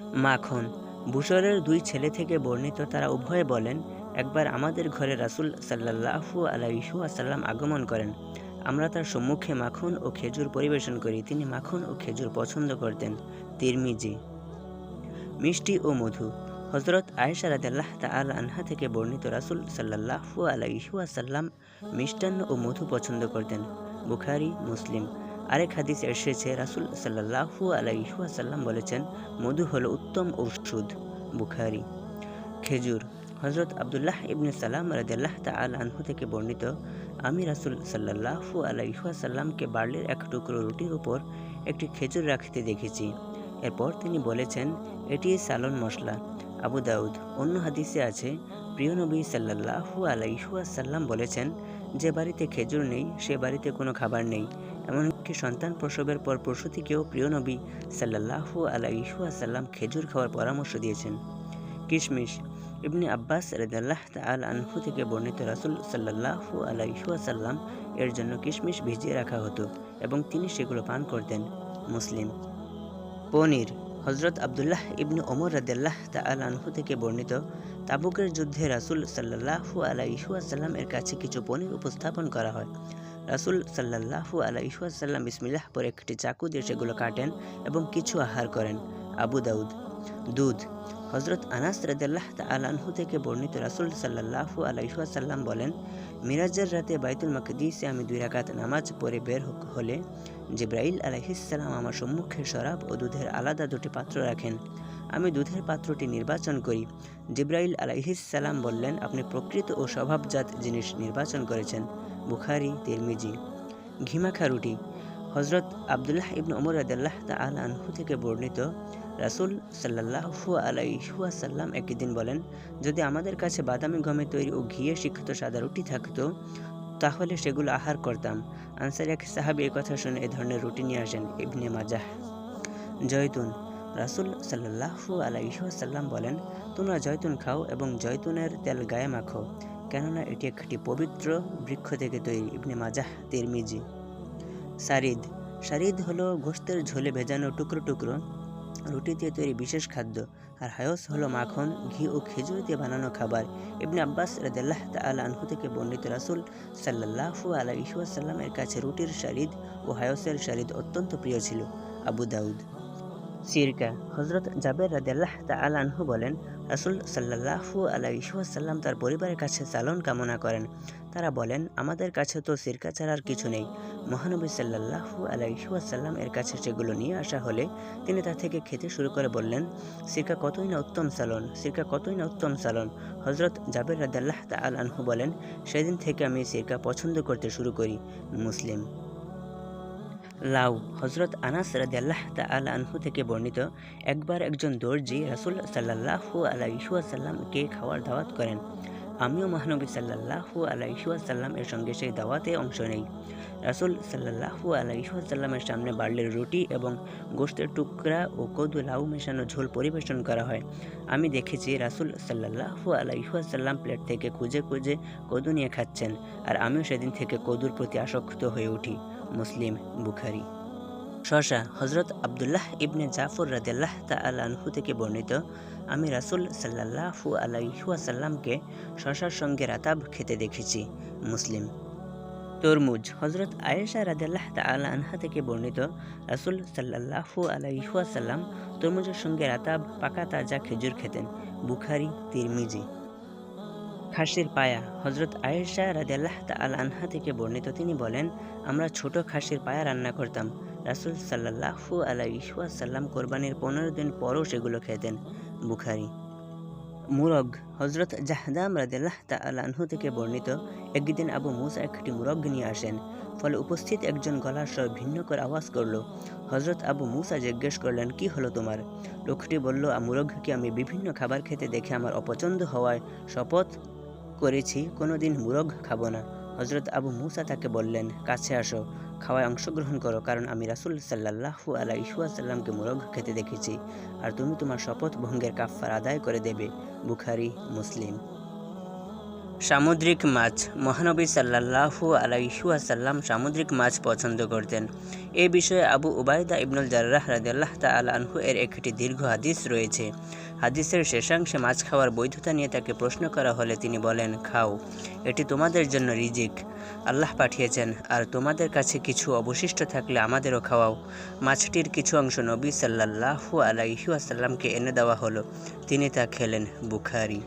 মাখন বুসরের দুই ছেলে থেকে বর্ণিত তারা উভয়ে বলেন, একবার আমাদের ঘরে রাসুল সাল্লাল্লাহু আলাইহি ওয়াসাল্লাম আগমন করেন। আমরা তার সম্মুখে মাখন ও খেজুর পরিবেশন করি। তিনি মাখন ও খেজুর পছন্দ করতেন। তিরমিজি। মিষ্টি ও মধু। হজরত আয়েশা রাদিয়াল্লাহ তাআলা আনহা থেকে বর্ণিত রাসুল সাল্লাল্লাহু আলাইহি ওয়াসাল্লাম মিষ্টান্ন ও মধু পছন্দ করতেন। বুখারি, মুসলিম। আরেক হাদিস এসেছে, রাসুল সাল্লাহু আলাইহি ওয়াসাল্লাম বলেছেন, মধু হলো উত্তম ঔষধ। বুখারি। খেজুর। হজরত আবদুল্লাহ ইবনে সালাম রাদিয়াল্লাহ তাআলা আনহু থেকে বর্ণিত, আমি রাসূল সাল্লাহু আলাইহি ওয়াসাল্লামকে বার্লির এক টুকরো রুটির উপর একটি খেজুর রাখতে দেখেছি। এরপর তিনি বলেছেন, এটি সালন মশলা। আবু দাউদ। অন্য হাদিসে আছে প্রিয় নবী সাল্লাল্লাহু আলাইহি ওয়াসাল্লাম বলেছেন, যে বাড়িতে খেজুর নেই, সে বাড়িতে কোনো খাবার নেই। এমনকি সন্তান প্রসবের পর প্রসূতিকেও প্রিয় নবী সাল্লাল্লাহু আলাইহি ওয়াসাল্লাম খেজুর খাওয়ার পরামর্শ দিয়েছেন। কিশমিশ ইবনে আব্বাস রাদিয়াল্লাহ তাআলা আনহু থেকে বর্ণিত রাসুল সাল্লাল্লাহু আলাইহি ওয়াসাল্লাম এর জন্য কিশমিশ ভিজিয়ে রাখা হতো এবং তিনি সেগুলো পান করতেন। মুসলিম পনির হজরত আবদুল্লাহ ইবনে ওমর রাদিয়াল্লাহ তাআলা আনহু থেকে বর্ণিত তাবুকের যুদ্ধে রাসূল সাল্লাল্লাহু আলাইহি ওয়াসাল্লাম এর কাছে কিছু পনির উপস্থাপন করা হয়। রাসূল সাল্লাল্লাহু আলাইহি ওয়াসাল্লাম বিসমিল্লাহ পরে একটি চাকু দিয়ে সেগুলো কাটেন এবং কিছু আহার করেন। আবু দাউদ। দুধ। হজরত আনাস রাদিয়াল্লাহ তাআলা আনহু থেকে বর্ণিত রাসূল সাল্লাল্লাহু আলাইহি ওয়াসাল্লাম বলেন, মিরাজের রাতে বাইতুল মাকদিসে আমি দুই রাকাত নামাজ পড়ে বের হলে জিব্রাইল আলাইহিসসালাম আমার সম্মুখে শরাব ও দুধের আলাদা দুটি পাত্র রাখেন। আমি দুধের পাত্রটি নির্বাচন করি। জিব্রাইল আলাইহিসসালাম বললেন, আপনি প্রকৃত ও স্বভাবজাত জিনিস নির্বাচন করেছেন। বুখারি, তিরমিজি। ঘিমাখা রুটি। হজরত আবদুল্লাহ ইবন ওমর রাদিয়াল্লাহ তাআলা আনহু থেকে বর্ণিত, রাসূল সাল্লাল্লাহু আলাইহি ওয়াসাল্লাম একদিন বলেন, যদি আমাদের কাছে বাদামি গমে তৈরি ও ঘিয়ে শিক্ষিত সাদা রুটি থাকতো, তাহলে সেগুলো আহার করতাম। আনসার এক সাহাবি কথা শুনে এ ধরনের রুটি নিয়ে আসেন ইবনে মাজাহ। জয়তুন। রাসূল সাল্লাল্লাহু আলাইহি ওয়াসাল্লাম বলেন, তোমরা জয়তুন খাও এবং জয়তুনের তেল গায়ে মাখো, কেননা এটি একটি পবিত্র বৃক্ষ থেকে তৈরি। ইবনে মাজাহ, তিরমিজি। সারিদ সারিদ হলো গোস্তের ঝোলে ভেজানো টুকরো টুকরো, রুটি দিয়ে তৈরি বিশেষ খাদ্য, আর হায়স হলো মাখন, ঘি ও খেজুর দিয়ে বানানো খাবার। ইবনে আব্বাস রাদিয়াল্লাহ তাআলা আনহু থেকে বর্ণিত রাসূল সাল্লাল্লাহু আলাইহি ওয়াসাল্লামের কাছে রুটির শারিদ ও হায়সের শারিদ অত্যন্ত প্রিয় ছিল। আবু দাউদ। সিরকা। হজরত জাবের রাদিয়াল্লাহ তাআলা আনহু বলেন, রাসূল সাল্লাল্লাহু আলাইহি ওয়াসাল্লাম তার পরিবারের কাছে সালন কামনা করেন। তারা বলেন, আমাদের কাছে তো সিরকা ছাড়া আর কিছু নেই। মহানবী সাল্লাল্লাহু আলাইহি ওয়াসাল্লাম এর কাছে সেগুলো নিয়ে আসা হলে তিনি তা থেকে খেতে শুরু করে বললেন, সিরকা কতই না উত্তম সালন সিরকা কতই না উত্তম সালন হজরত জাবের রাদাল্লাহ তাআল আনহু বলেন, সেদিন থেকে আমি সিরকা পছন্দ করতে শুরু করি, মুসলিম। লাউ হজরত আনাস রাদিয়াল্লাহ তাআল আনহু থেকে বর্ণিত একবার একজন দর্জি রাসূল সাল্লাল্লাহু আলাইহি ওয়াসাল্লামকে খাওয়ার দাওয়াত করেন। আমিও মহানবী সাল্লাল্লাহু আলাইহি ওয়াসাল্লাম এর সঙ্গে সেই দাওয়াতে অংশ নেই। রাসূল সাল্লাল্লাহু আলাইহি ওয়াসাল্লামের সামনে বার্লির রুটি এবং গোশতের টুকরা ও কদু লাউ মেশানো ঝোল পরিবেশন করা হয়। আমি দেখেছি রাসূল সাল্লাল্লাহু আলাইহি ওয়াসাল্লাম প্লেট থেকে খুঁজে খুঁজে কদু নিয়ে খাচ্ছেন, আর আমিও সেদিন থেকে কদুর প্রতি আসক্ত হয়ে উঠি। মুসলিম বুখারি। শশা হজরত আবদুল্লাহ ইবনে জাফর রাদিয়াল্লাহ তাআলা আনহু থেকে বর্ণিত, আমি রাসূল সাল্লাল্লাহু আলাইহি ওয়াসাল্লামকে শশার সঙ্গে রাতাব খেতে দেখেছি, মুসলিম। তরমুজ হজরত আয়েশা রাদিয়াল্লাহ তাআলা আনহা থেকে বর্ণিত, রাসূল সাল্লাল্লাহু আলাইহি ওয়াসাল্লাম তরমুজের সঙ্গে রাতাব পাকা তাজা খেজুর খেতেন। বুখারি, তিরমিজি। খাসির পায়া। হজরত আয়েশা রাদিয়াল্লাহ তাআলা আনহা থেকে বর্ণিত তিনি বলেন, আমরা ছোট খাসির পায়া রান্না করতাম। রাসূল সাল্লাল্লাহু আলাইহি ওয়াসাল্লাম কোরবানির পনেরো দিন পরও সেগুলো খেতেন। বুখারি। মুরগ। হজরত জাহদাম তাআলা আনহু থেকে বর্ণিত, একদিন আবু মুসা একটি মুরগ নিয়ে আসেন। ফলে উপস্থিত একজন গলার স্বর ভিন্ন করে আওয়াজ করল। হজরত আবু মুসা জিজ্ঞেস করলেন, কি হলো তোমার? লোকটি বলল, "আ মুরগকে আমি বিভিন্ন খাবার খেতে দেখে আমার অপছন্দ হওয়ায় শপথ করেছি, কোনোদিন মুরগ খাব না। হজরত আবু মুসা তাকে বললেন, কাছে আসো, খাওয়ায় অংশগ্রহণ করো, কারণ আমি রাসূল সাল্লাহু আলাইহি সাল্লামকে মুরগ খেতে দেখেছি। আর তুমি তোমার শপথ ভঙ্গের কাফফার আদায় করে দেবে। বুখারি, মুসলিম। সামুদ্রিক মাছ, মহানবী সাল্লাল্লাহু আলাইহু আসাল্লাম সামুদ্রিক মাছ পছন্দ করতেন। এ বিষয়ে আবু উবায়দা ইবনুল জার্রাহ রাদিয়াল্লাহ তাআলা আনহু এর একটি দীর্ঘ হাদিস রয়েছে। হাদিসের শেষাংশে মাছ খাওয়ার বৈধতা নিয়ে তাকে প্রশ্ন করা হলে তিনি বলেন, খাও, এটি তোমাদের জন্য রিজিক। আল্লাহ পাঠিয়েছেন, আর তোমাদের কাছে কিছু অবশিষ্ট থাকলে আমাদেরও খাওয়াও। মাছটির কিছু অংশ নবী সাল্লাল্লাহু আলাইহু আসাল্লামকে এনে দেওয়া হলো। তিনি তা খেলেন বুখারি।